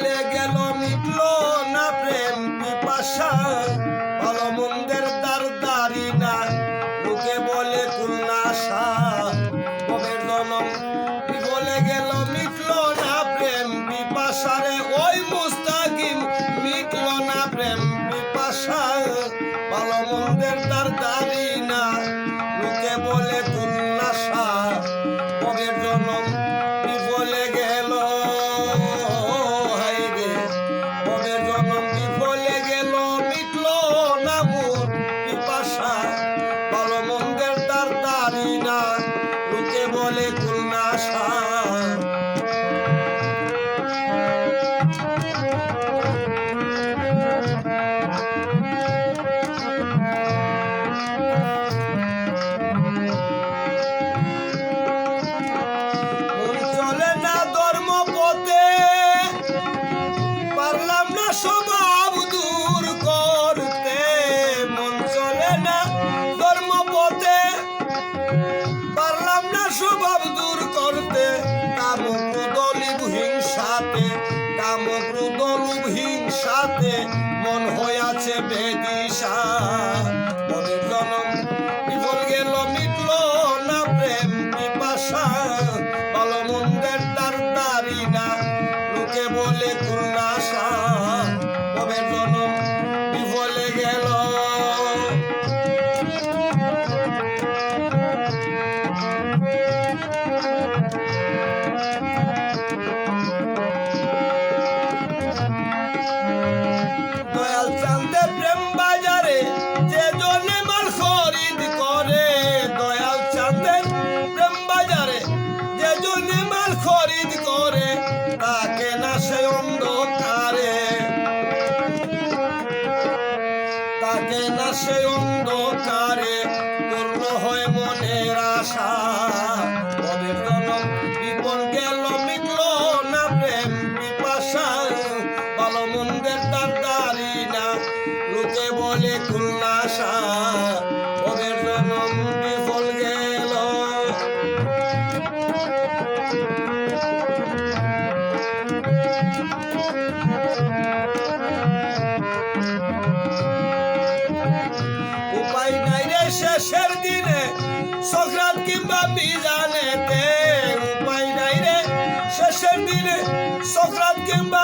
বলে গেল মিটল না প্রেম পিপাসা। ভালো মন্দের দার দারি না লোকে বলে বলে গেল, মিটল না প্রেম পিপাসারে ওই মুস্তাকিম, মিটল না প্রেম পিপাসা। ভালো মন্দের দার দারি লোকে পারলাম দূর করতে কাম ক্রোধলিব হিংসাতে কাম ক্রোধলুভ হিংসাতে, মন হইয়াছে বেদিশা। মনের জনম বিফল গেল, মিটল না প্রেম পিপাসা। ভালো মন্দের তার তারি না লোকে বলে কুন্নাসা খুলনাশা কবে জনম বিফল গেল। উপায় নাই রে শেষের দিনে সক্রাত কিংবা মিজানেতে। উপায় নাই রে শেষের দিনে সক্রাত কিংবা